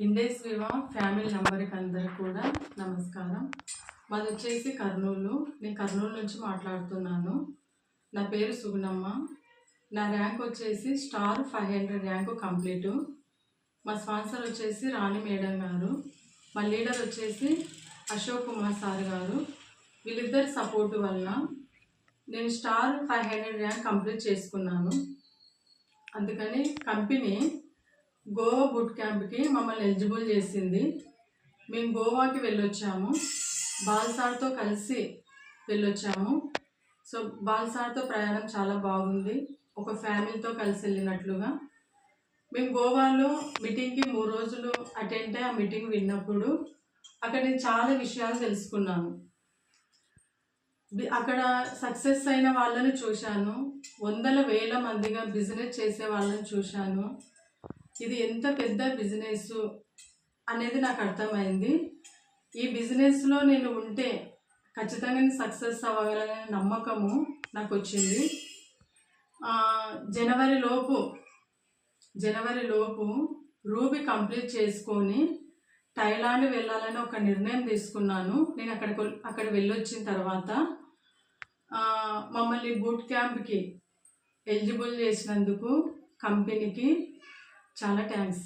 ఇండేస్ వివా family నెంబర్కి అందరు కూడా నమస్కారం. మాది వచ్చేసి కర్నూలు. నేను కర్నూలు నుంచి మాట్లాడుతున్నాను. నా పేరు సుగుణమ్మ. నా ర్యాంక్ వచ్చేసి star five hundred rank complete. మా స్పాన్సర్ వచ్చేసి రాణి మేడం గారు. మా లీడర్ వచ్చేసి అశోక్ కుమార్ సార్ గారు. వీళ్ళిద్దరి సపోర్ట్ వలన నేను star five hundred rank complete చేసుకున్నాను. అందుకని కంపెనీ గోవా బుట్ క్యాంప్కి మమ్మల్ని ఎలిజిబుల్ చేసింది. మేము గోవాకి వెళ్ళొచ్చాము. బాల్ సార్తో కలిసి వెళ్ళొచ్చాము. సో బాల్ సార్తో ప్రయాణం చాలా బాగుంది. ఒక ఫ్యామిలీతో కలిసి వెళ్ళినట్లుగా. మేము గోవాలో మీటింగ్కి మూడు రోజులు అటెండ్ అయ్యి ఆ మీటింగ్ విన్నప్పుడు అక్కడ నేను చాలా విషయాలు తెలుసుకున్నాను. అక్కడ సక్సెస్ అయిన వాళ్ళని చూశాను. వందల వేల మందిగా బిజినెస్ చేసే వాళ్ళని చూశాను. ఇది ఎంత పెద్ద బిజినెస్ అనేది నాకు అర్థమైంది. ఈ బిజినెస్లో నేను ఉంటే ఖచ్చితంగా నేను సక్సెస్ అవ్వగలనే నమ్మకము నాకు వచ్చింది జనవరిలోపు జనవరిలోపు రూబీ కంప్లీట్ చేసుకొని థైలాండ్ వెళ్ళాలని ఒక నిర్ణయం తీసుకున్నాను. నేను అక్కడికి అక్కడ వెళ్ళొచ్చిన తర్వాత మమ్మల్ని బూట్ క్యాంప్కి ఎలిజిబుల్ చేసినందుకు కంపెనీకి చాలా థ్యాంక్స్